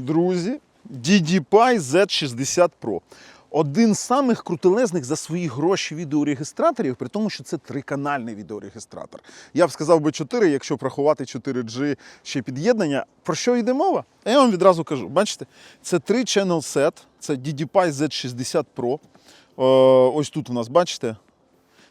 друзі, DDPi Z60 Pro. Один з самих крутелезних за свої гроші відеорегістраторів, при тому, що це триканальний відеорегістратор. Я б сказав би 4, якщо прахувати 4G ще під'єднання. Про що йде мова? Я вам відразу кажу. Бачите, це 3 channel set, це DDPi Z60 Pro. Е, Ось тут у нас, бачите,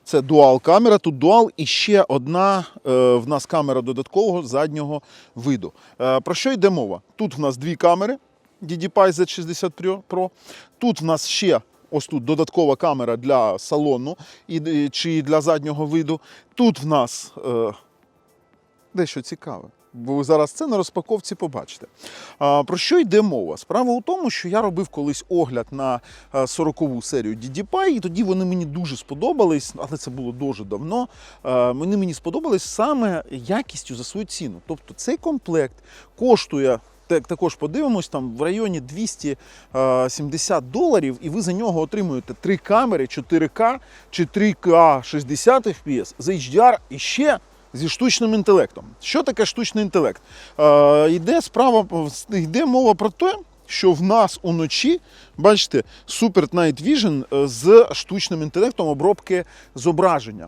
це дуал камера, тут дуал і ще одна е, в нас камера додаткового заднього виду. Е, про що йде мова? Тут в нас дві камери DDPi Z60 Pro. Тут в нас ще ось тут додаткова камера для салону чи для заднього виду. Тут в нас е, дещо цікаве. Ви зараз це на розпаковці побачите. Про що йде мова? Справа у тому, що я робив колись огляд на 40-ву серію DDPi, і тоді вони мені дуже сподобались, але це було дуже давно. Е, Вони мені сподобались саме якістю за свою ціну. Тобто цей комплект коштує. Так, також подивимось, там в районі 270 доларів, і ви за нього отримуєте три камери 4К чи 3К 60 FPS з HDR і ще зі штучним інтелектом. Що таке штучний інтелект? Е, йде справа, йде мова про те, що в нас уночі, бачите, Super Night Vision е, з штучним інтелектом обробки зображення.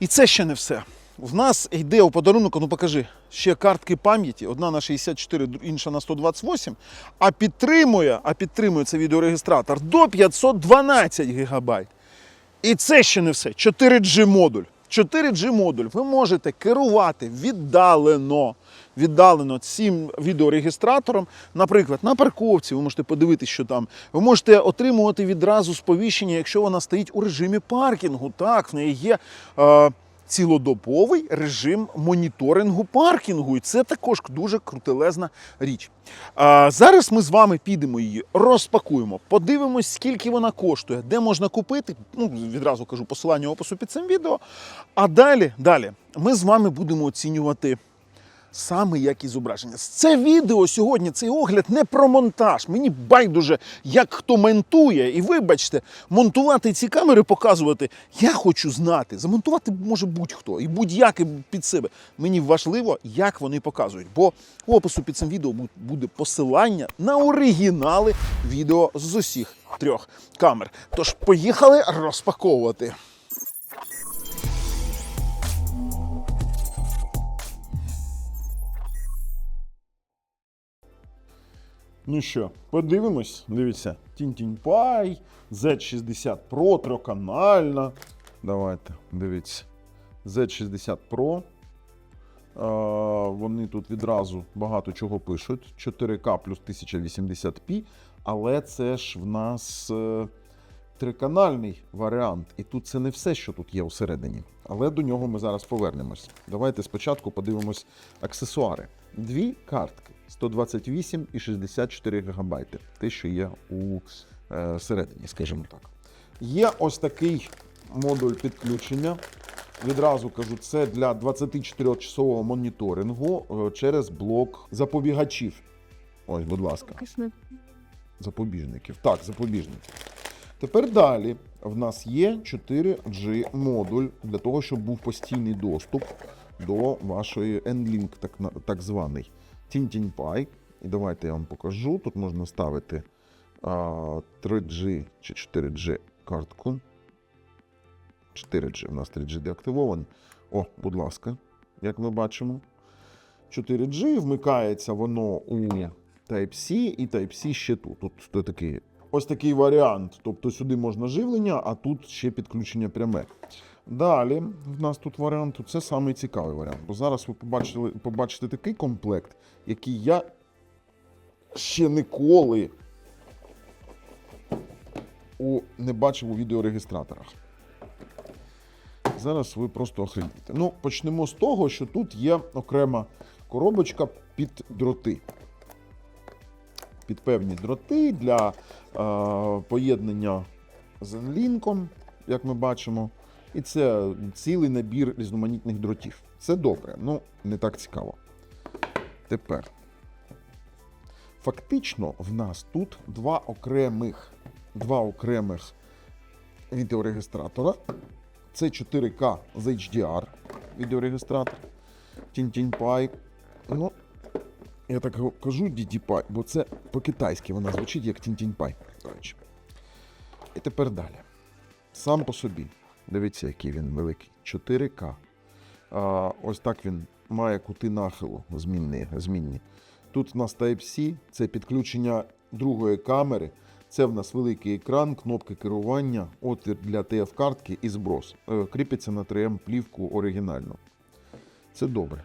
І це ще не все. В нас йде у подарунок, ну покажи, ще картки пам'яті, одна на 64, інша на 128, а підтримує, а підтримує цей відеорегістратор до 512 гігабайт. І це ще не все. 4G модуль. 4G модуль. Ви можете керувати віддалено. Віддалено цим відеорегістратором. Наприклад, на парковці ви можете подивитися, що там. Ви можете отримувати відразу сповіщення, якщо вона стоїть у режимі паркінгу. Так, в неї є. Е, Цілодобовий режим моніторингу паркінгу, і це також дуже крутелезна річ. А, зараз ми з вами підемо її, розпакуємо, подивимось, скільки вона коштує, де можна купити. Ну, відразу кажу посилання опису під цим відео. А далі, далі ми з вами будемо оцінювати саме якість зображення. Це відео сьогодні, цей огляд не про монтаж. Мені байдуже, як хто монтує. І вибачте, монтувати ці камери, показувати. Я хочу знати. Замонтувати може будь-хто і будь-як і під себе. Мені важливо, як вони показують. Бо в опису під цим відео буде посилання на оригінали відео з усіх трьох камер. Тож поїхали розпаковувати. Ну що, подивимось. Дивіться, Тінтінь Пай, Z60 Pro, трьохканальна. Давайте, дивіться. Z60 Pro. Вони тут відразу багато чого пишуть. 4К плюс 1080p, але це ж в нас е, триканальний варіант. І тут це не все, що тут є всередині. Але до нього ми зараз повернемось. Давайте спочатку подивимось аксесуари. Дві картки 128 і 64 ГБ. Те, що є у е, середині, скажімо так. Є ось такий модуль підключення. Відразу кажу, це для 24-часового моніторингу е, через блок запобігачів. Ось, будь ласка. Запобіжників. Так, запобіжників. Тепер далі в нас є 4G модуль для того, щоб був постійний доступ до вашої N-Link, так, так званий TinTinPi. І давайте я вам покажу. Тут можна ставити а, 3G чи 4G картку. 4G, у нас 3G деактивований. О, будь ласка, як ми бачимо. 4G вмикається воно у Type-C і Type-C ще тут. Тут такий, ось такий варіант. Тобто сюди можна живлення, а тут ще підключення пряме. Далі в нас тут варіант, це самий цікавий варіант. Бо зараз ви побачили, побачите такий комплект, який я ще ніколи у, не бачив у відеорегістраторах. Зараз ви просто охреніте. Ну, почнемо з того, що тут є окрема коробочка під дроти. Під певні дроти для е, поєднання з N-Link, як ми бачимо. І це цілий набір різноманітних дротів. Це добре, ну не так цікаво. Тепер. Фактично, в нас тут два окремих, два окремих відеорегістратора. Це 4К з HDR відеорегістратор. TinTinPi. Ну, Я так кажу DD-Pie, бо це по-китайськи вона звучить як Тінтінь-Пай, до речі. І тепер далі. Сам по собі. Дивіться, який він великий. 4К. А, ось так він має кути нахилу змінні. змінні. Тут в нас Type-C, це підключення другої камери. Це в нас великий екран, кнопки керування, отвір для TF-картки і зброс. Е, Кріпиться на 3М плівку оригінальну. Це добре.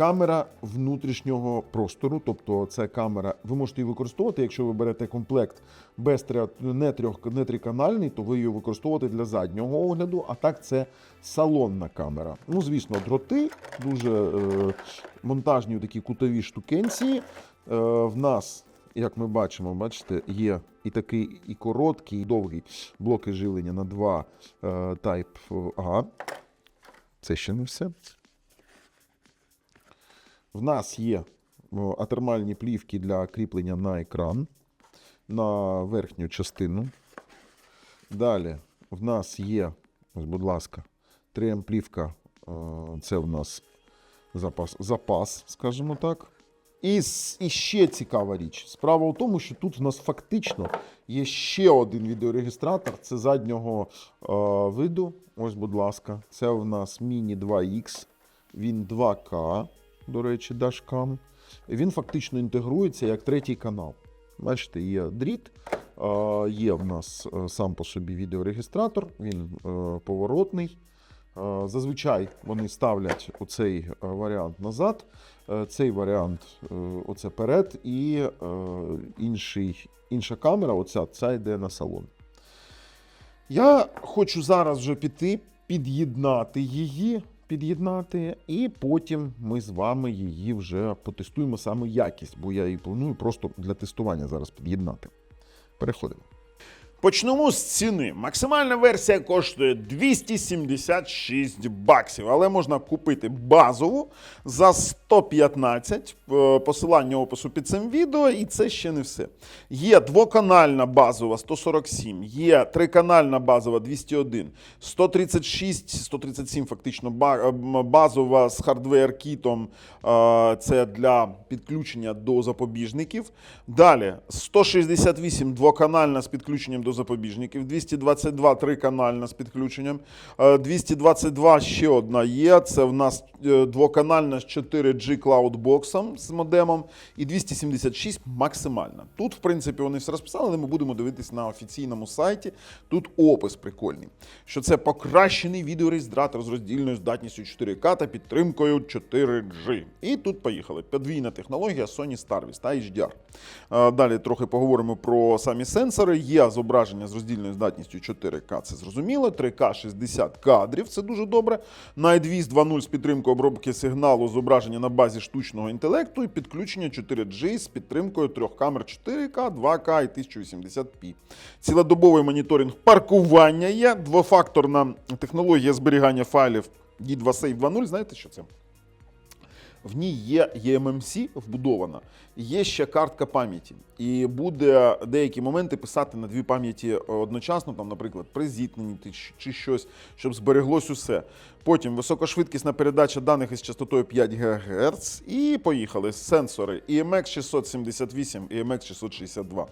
Камера внутрішнього простору, тобто це камера, ви можете її використовувати, якщо ви берете комплект без не, трьох, не триканальний, то ви її використовуєте для заднього огляду, а так це салонна камера. Ну, звісно, дроти, дуже е, монтажні такі кутові штукенції. Е, в нас, як ми бачимо, бачите, є і такий і короткий, і довгий блоки живлення на два е, Type A. Це ще не все. В нас є атермальні плівки для кріплення на екран на верхню частину. Далі в нас є, ось, будь ласка, 3М плівка. е, Це в нас запас, запас, скажімо так. І, і ще цікава річ. Справа в тому, що тут в нас фактично є ще один відеорегістратор. Це заднього е, виду. Ось, будь ласка, це в нас Mini 2X. Він 2К, до речі, дашкам. Він фактично інтегрується як третій канал. Бачите, є дріт, є в нас е, сам по собі відеорегістратор, він е, поворотний. Е, Зазвичай вони ставлять оцей варіант назад, цей варіант оце перед, і інший, інша камера, оця, ця йде на салон. Я хочу зараз вже піти, під'єднати її, під'єднати, і потім ми з вами її вже потестуємо саме якість, бо я її планую просто для тестування зараз під'єднати. Переходимо. Почнемо з ціни. Максимальна версія коштує 276 баксів, але можна купити базову за 115. Е, Посилання опису під цим відео, і це ще не все. Є двоканальна базова 147, є триканальна базова 201, 136, 137 фактично е, базова з хардвер-кітом. е, Це для підключення до запобіжників. Далі 168 двоканальна з підключенням до запобіжників, 222 триканальна з підключенням, е, 222 ще одна є. Це в нас е, двоканальна з 4G Cloudbox з модемом, і 276 максимальна. Тут, в принципі, вони все розписали, але ми будемо дивитись на офіційному сайті. Тут опис прикольний, що це покращений відеореєстратор з роздільною здатністю 4К та підтримкою 4G. І тут поїхали. Подвійна технологія Sony Starvis та HDR. Е, Далі трохи поговоримо про самі сенсори. Є зображення з роздільною здатністю 4К, це зрозуміло. 3К 60 кадрів, це дуже добре. NightVis 2.0 з підтримкою обробки сигналу зображення на базі штучного інтелекту і підключення 4G з підтримкою трьох камер 4К, 2К і 1080p. Цілодобовий моніторинг паркування є, двофакторна технологія зберігання файлів D2 Save 2.0. Знаєте, що це? В ній є eMMC вбудована, є ще картка пам'яті, і буде деякі моменти писати на дві пам'яті одночасно, там, наприклад, при зіткненні чи щось, щоб збереглось усе. Потім високошвидкісна передача даних із частотою 5 ГГц. І поїхали сенсори EMX 678 і EMX 662.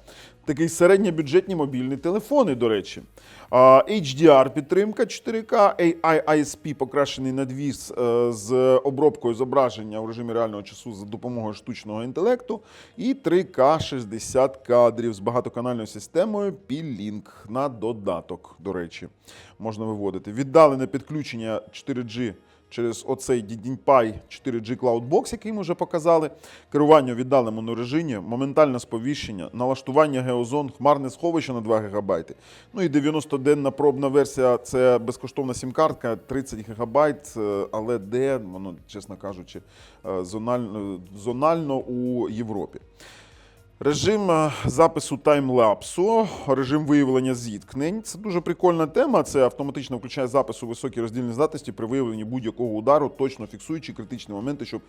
Такий середньобюджетні мобільні телефони, до речі. HDR підтримка 4К, AI ISP покращений надвіз е, з обробкою зображення у режимі реального часу за допомогою штучного інтелекту. І 3К 60 кадрів з багатоканальною системою P-Link на додаток, до речі, можна виводити. Віддалене підключення 4G через оцей DDNPI 4G Cloudbox, який ми вже показали, керування у віддаленому режимі, моментальне сповіщення, налаштування геозон, хмарне сховище на 2 ГБ. Ну і 90-денна пробна версія це безкоштовна сім-картка 30 ГБ, е, але де, воно, чесно кажучи, е, зонально, зонально у Європі. Режим е, запису таймлапсу, режим виявлення зіткнень. Це дуже прикольна тема. Це автоматично включає запис у високій роздільній здатності при виявленні будь-якого удару, точно фіксуючи критичні моменти, щоб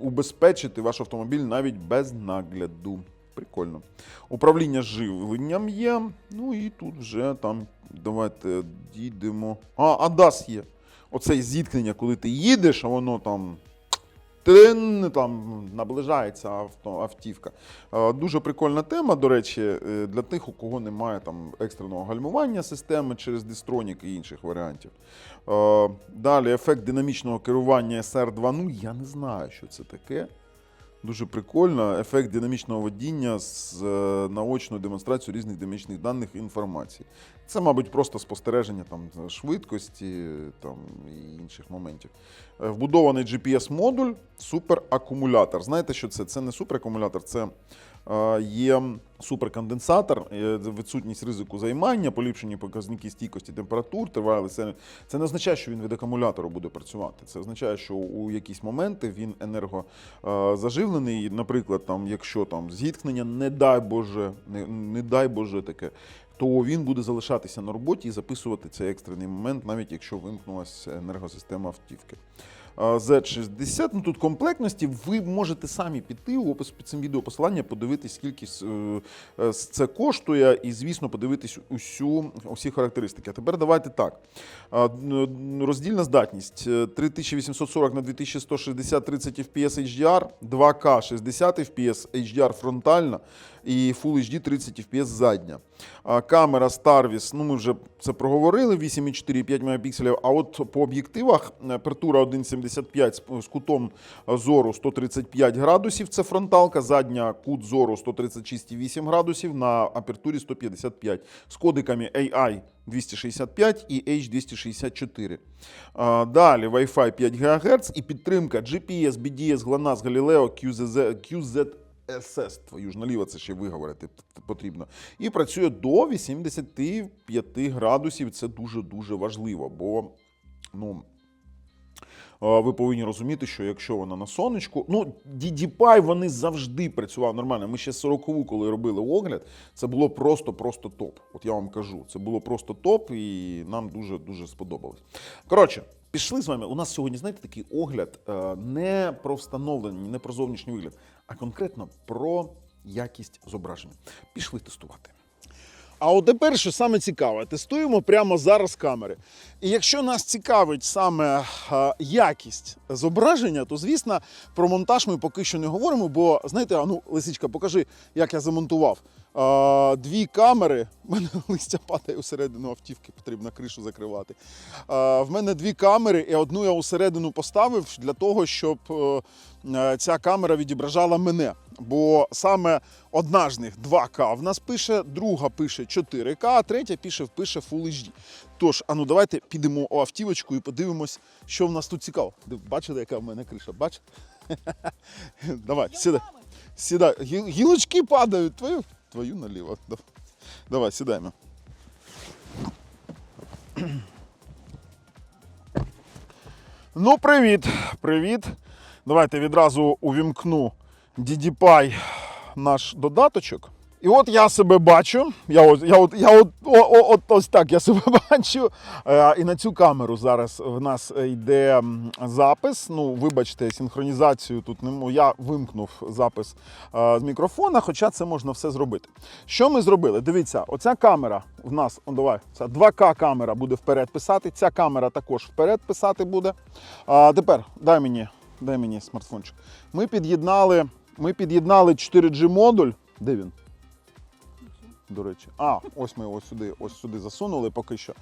убезпечити ваш автомобіль навіть без нагляду. Прикольно. Управління живленням є. Ну і тут вже там давайте дійдемо. А, ADAS є. Оце зіткнення, коли ти їдеш, а воно там Тин, там наближається авто, автівка. Е, Дуже прикольна тема, до речі, е, для тих, у кого немає там екстреного гальмування системи через Distronic і інших варіантів. Е, Далі ефект динамічного керування SR2. Ну, я не знаю, що це таке. Дуже прикольно. Ефект динамічного водіння з наочною демонстрацією різних динамічних даних і інформації. Це, мабуть, просто спостереження там швидкості там, і інших моментів. Е, Вбудований GPS-модуль, суперакумулятор. Знаєте, що це? Це не суперакумулятор, це е, є суперконденсатор, е, відсутність ризику займання, поліпшені показники стійкості температур, тривалий сервіс. Це не означає, що він від акумулятору буде працювати. Це означає, що у якісь моменти він енергозаживлений. Наприклад, там, якщо там зіткнення, не дай Боже, не, не дай Боже таке. То він буде залишатися на роботі і записувати цей екстрений момент, навіть якщо вимкнулася енергосистема автівки. А, Z60, ну тут комплектності, ви можете самі піти у опис під цим відео посилання, подивитись, скільки е, е, це коштує, і, звісно, подивитись усю, усі характеристики. А тепер давайте так. Роздільна здатність е, 3840 на 2160 30 FPS HDR, 2К 60 FPS HDR фронтальна і Full HD 30 FPS задня. Камера Starvis, ну ми вже це проговорили, 8,4,5 мегапікселів. А от по об'єктивах е, апертура 1,75 з- кутом зору 135 градусів, це фронталка, задня кут зору 136,8 градусів на апертурі 155 з кодиками AI 265 і H264. Далі Wi-Fi 5 ГГц і підтримка GPS, BDS, GLONASS, Galileo, QZZ, QZSS. Твою ж наліво це ще виговорити потрібно. І працює до 85 градусів. Це дуже-дуже важливо, бо ну, ви повинні розуміти, що якщо вона на сонечку, ну DDPi вони завжди працював нормально. Ми ще 40-ву, коли робили огляд, це було просто-просто топ. От я вам кажу, це було просто топ, і нам дуже дуже сподобалось. Коротше. Пішли з вами. У нас сьогодні, знаєте, такий огляд е, не про встановлення, не про зовнішній вигляд, а конкретно про якість зображення. Пішли тестувати. А от тепер, що саме цікаве, тестуємо прямо зараз камери. І якщо нас цікавить саме е, якість зображення, то звісно про монтаж ми поки що не говоримо, бо знаєте, а ну, лисичка, покажи, як я замонтував. Е, Дві камери, в мене листя падає усередину автівки, потрібно кришу закривати. Е, В мене дві камери, і одну я усередину поставив для того, щоб е, е, ця камера відображала мене. Бо саме одна з них 2К в нас пише, друга пише 4К, а третя пише, пише Full HD. Тож, а ну давайте підемо у автівочку і подивимось, що в нас тут цікаво. Бачите, яка в мене криша? Бачите? Давай, сідай. Сідай. Гі- Гілочки падають. Твою, твою наліво. Давай, сідаємо. Ну, привіт, привіт. Давайте відразу увімкну DDPi наш додаточок. І от я себе бачу. Я от, я от, я от, о, о, от ось так я себе бачу. Е, і на цю камеру зараз в нас йде запис. Ну, вибачте, синхронізацію тут не я вимкнув запис е, з мікрофона, хоча це можна все зробити. Що ми зробили? Дивіться, оця камера в нас, о, давай, ця 2К камера буде вперед писати. Ця камера також вперед писати буде. А тепер дай мені, дай мені смартфончик. Ми під'єднали, ми під'єднали 4G модуль. Де він? До речі, а ось ми його сюди, ось сюди засунули поки що.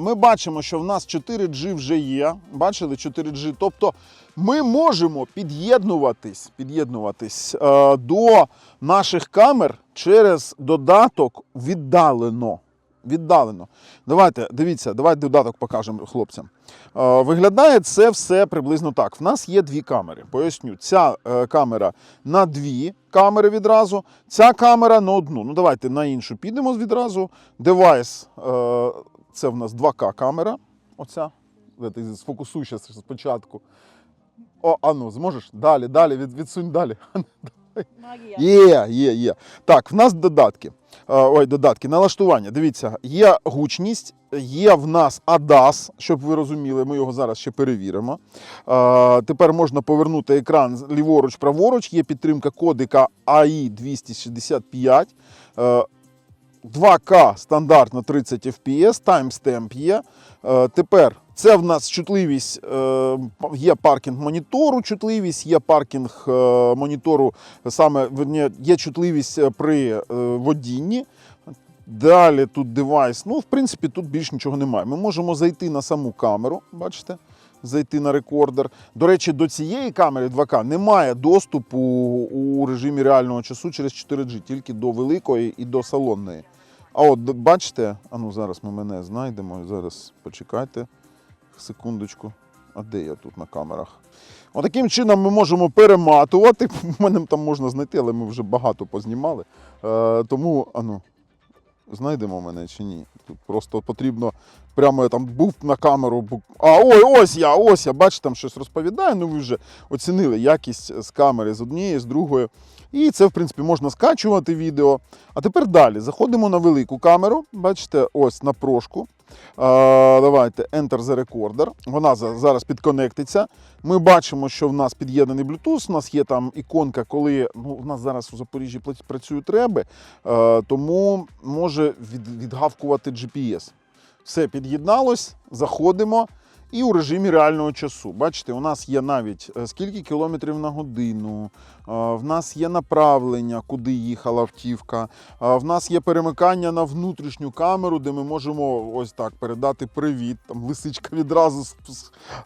Ми бачимо, що в нас 4G вже є. Бачили 4G. Тобто ми можемо під'єднуватись, під'єднуватись е, до наших камер через додаток віддалено. Віддалено. Давайте, дивіться, давайте додаток покажемо хлопцям. Е, Виглядає це все приблизно так. В нас є дві камери. Поясню, ця е, камера на дві камери відразу, ця камера на одну. Ну, давайте на іншу підемо відразу. Девайс е, це в нас 2К камера. Оця. Де Ти сфокусуй ще спочатку. О, а ну, зможеш? Далі, далі, від, відсунь далі. Магія. Є, є, є. Так, в нас додатки. Ой, додатки, налаштування. Дивіться, є гучність, є в нас ADAS, щоб ви розуміли, ми його зараз ще перевіримо. Тепер можна повернути екран ліворуч, праворуч, є підтримка кодика AI 265. Е, 2К стандартно 30 FPS, таймстемп є. Тепер Це в нас чутливість, е, є паркінг монітору, чутливість, є паркінг е, монітору, саме є чутливість е, при водінні. Далі тут девайс. Ну, в принципі, тут більш нічого немає. Ми можемо зайти на саму камеру, бачите, зайти на рекордер. До речі, до цієї камери 2К немає доступу у режимі реального часу через 4G, тільки до великої і до салонної. А от бачите, а ну зараз ми мене знайдемо. Зараз почекайте секундочку. А де я тут на камерах? Отаким чином ми можемо перематувати. Мене там можна знайти, але ми вже багато познімали. Е, тому, ану, знайдемо мене чи ні. Тут просто потрібно. Прямо я там був на камеру. А ой, ось я, ось я, бачите, там щось розповідаю. Ну ви вже оцінили якість з камери з однієї, з другої. І це, в принципі, можна скачувати відео. А тепер далі. Заходимо на велику камеру. Бачите, ось на прошку. А, давайте Enter the Recorder. Вона зараз підконектиться. Ми бачимо, що в нас під'єднаний Bluetooth. У нас є там іконка, коли ну, в нас зараз у Запоріжжі працюють реби, е, тому може від, відгавкувати GPS. Все під'єдналось, заходимо. І у режимі реального часу. Бачите, у нас є навіть е, скільки кілометрів на годину, е, в нас є направлення, куди їхала автівка. е, В нас є перемикання на внутрішню камеру, де ми можемо ось так передати привіт. Там лисичка відразу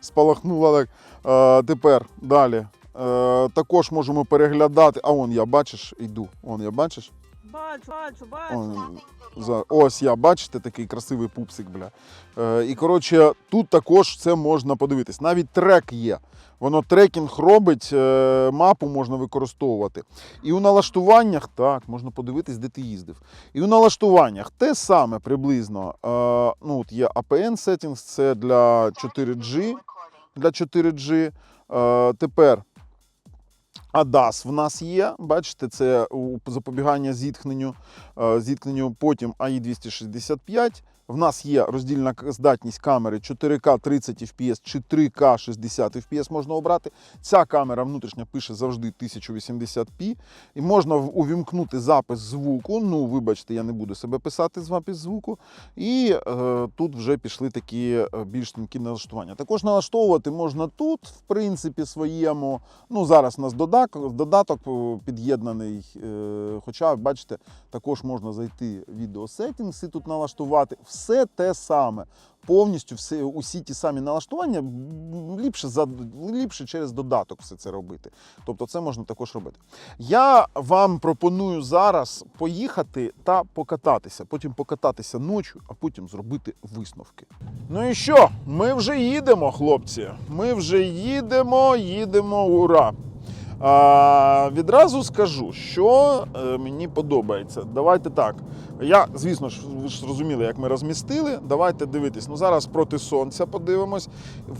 спалахнула. Так. Тепер далі. Також можемо переглядати. А он я бачиш, йду. Он я бачиш? Бачу, бачу, бачу. За, ось я, бачите, такий красивий пупсик, бля. Е, і коротше, тут також це можна подивитись. Навіть трек є. Воно трекінг робить, е, мапу можна використовувати. І у налаштуваннях, так, можна подивитись, де ти їздив. І у налаштуваннях те саме приблизно. Е, ну, от є APN settings, це для 4G. Для 4G. Е, тепер ADAS в нас є. Бачите, це запобігання зіткненню, е, зіткненню. Потім AI 265. В нас є роздільна здатність камери 4К 30 FPS чи 3К 60 FPS можна обрати. Ця камера внутрішня пише завжди 1080p. І можна увімкнути запис звуку. Ну, вибачте, я не буду себе писати запис звуку. І е, тут вже пішли такі е, більш тонкі налаштування. Також налаштовувати можна тут, в принципі, своєму. Ну, зараз у нас додаток, додаток е, під'єднаний. Е, хоча, бачите, також можна зайти в відео settings і тут налаштувати. Все те саме. Повністю все, усі ті самі налаштування ліпше, за, ліпше через додаток все це робити. Тобто це можна також робити. Я вам пропоную зараз поїхати та покататися. Потім покататися ночі, а потім зробити висновки. Ну і що? Ми вже їдемо, хлопці. Ми вже їдемо, їдемо, ура! А, відразу скажу, що е, мені подобається. Давайте так. Я, звісно ж, ви ж зрозуміли, як ми розмістили. Давайте дивитись. Ну зараз проти сонця подивимось.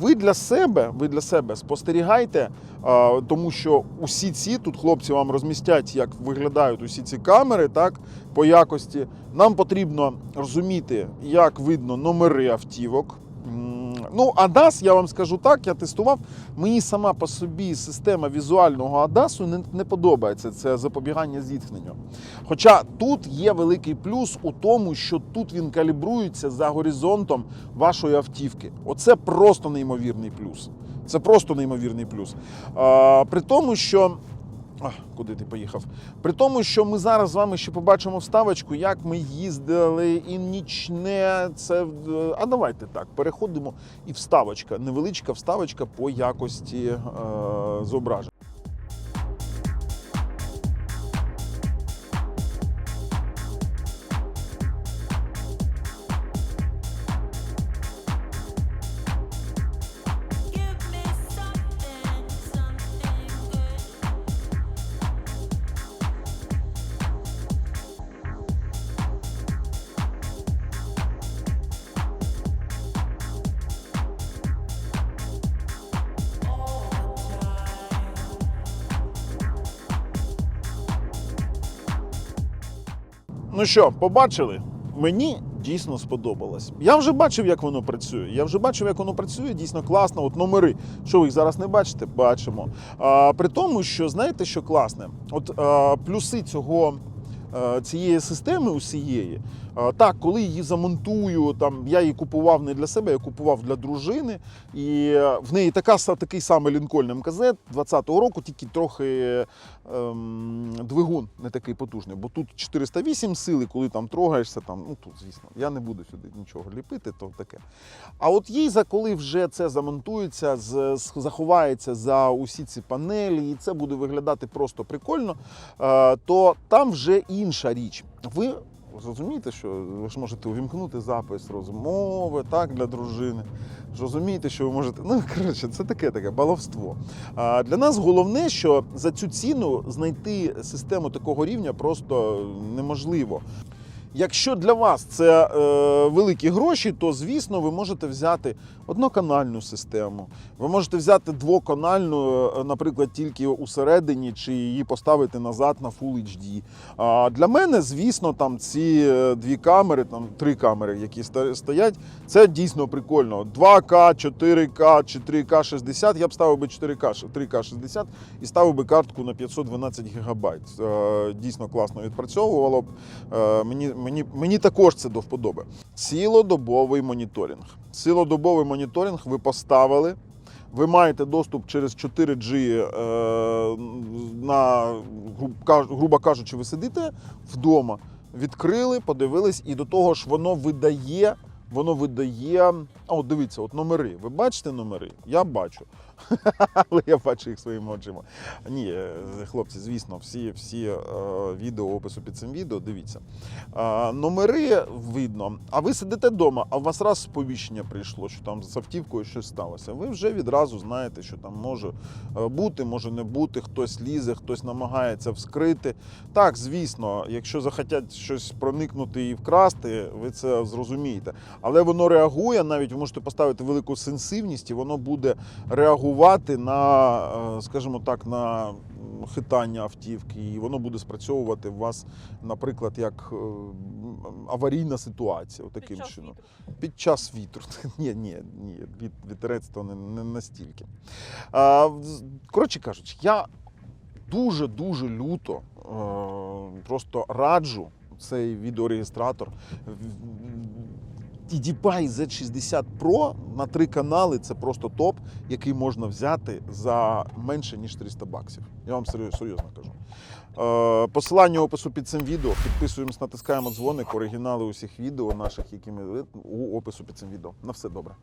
Ви для себе, ви для себе спостерігайте, а, тому що усі ці тут хлопці вам розмістять, як виглядають усі ці камери, так по якості. Нам потрібно розуміти, як видно номери автівок. Ну, ADAS, я вам скажу так, я тестував. Мені сама по собі система візуального ADAS не, не подобається. Це запобігання зіткненню. Хоча тут є великий плюс у тому, що тут він калібрується за горизонтом вашої автівки. Оце просто неймовірний плюс. Це просто неймовірний плюс. А, при тому, що. А, куди ти поїхав? При тому, що ми зараз з вами ще побачимо вставочку, як ми їздили, і нічне. Це а давайте так переходимо. І вставочка, невеличка вставочка по якості е, зображень. Ну що, побачили? Мені дійсно сподобалось. Я вже бачив, як воно працює. Я вже бачив, як воно працює. Дійсно класно. От номери. Що ви їх зараз не бачите? Бачимо. А, при тому, що знаєте, що класне? От а, плюси цього цієї системи усієї. Е, Так, коли її замонтую, там я її купував не для себе, я купував для дружини. І е, в неї така, такий самий Лінкольн МКЗ 20-го року, тільки трохи ем, двигун не такий потужний. Бо тут 408 сили, коли там трогаєшся, там, ну тут, звісно, я не буду сюди нічого ліпити, то таке. А от їй за коли вже це замонтується, з, з- заховається за усі ці панелі, і це буде виглядати просто прикольно, е, то там вже інша річ. Ви розумієте, що ви ж можете увімкнути запис розмови так для дружини. Розумієте, що ви можете. Ну коротше, це таке таке баловство. А для нас головне, що за цю ціну знайти систему такого рівня просто неможливо. Якщо для вас це е, великі гроші, то звісно ви можете взяти одноканальну систему. Ви можете взяти двоканальну, е, наприклад, тільки усередині, чи її поставити назад на Full HD. А для мене, звісно, там ці е, дві камери, там три камери, які стоять, це дійсно прикольно. 2К, 4К чи 3К 60. Я б ставив би 4К, 3К 60 і ставив би картку на 512 гігабайт. Е, Дійсно класно відпрацьовувало б. Мені, мені, мені також це до вподоби. Цілодобовий моніторинг. Цілодобовий моніторинг ви поставили. Ви маєте доступ через 4G е, на, груб грубо кажучи, ви сидите вдома, відкрили, подивились, і до того ж воно видає. Воно видає. А, дивіться, от номери. Ви бачите номери? Я бачу. Але я бачу їх своїми очима. Ні, е, хлопці, звісно, всі, всі е, відео, опису під цим відео, дивіться. Номери видно, а ви сидите вдома, а у вас раз сповіщення прийшло, що там з автівкою щось сталося. Ви вже відразу знаєте, що там може е, бути, може не бути, хтось лізе, хтось намагається вскрити. Так, звісно, якщо захотять щось проникнути і вкрасти, ви це зрозумієте. Але воно реагує, навіть ви можете поставити велику сенсивність, і воно буде реагувати на, е, скажімо так, на хитання автівки, і воно буде спрацьовувати у вас, наприклад, як е, аварійна ситуація, таким чином. вітру. Під час вітру. Ні, ні, ні, від, вітерець то не, не настільки. А, коротше кажучи, я дуже-дуже люто е, просто раджу цей відеореєстратор. DJI Z60 Pro на три канали це просто топ, який можна взяти за менше ніж 300 баксів. Я вам серйозно, кажу. Е, Посилання опису під цим відео. Підписуємось, натискаємо дзвоник, оригінали усіх відео наших, які ми у опису під цим відео. На все добре.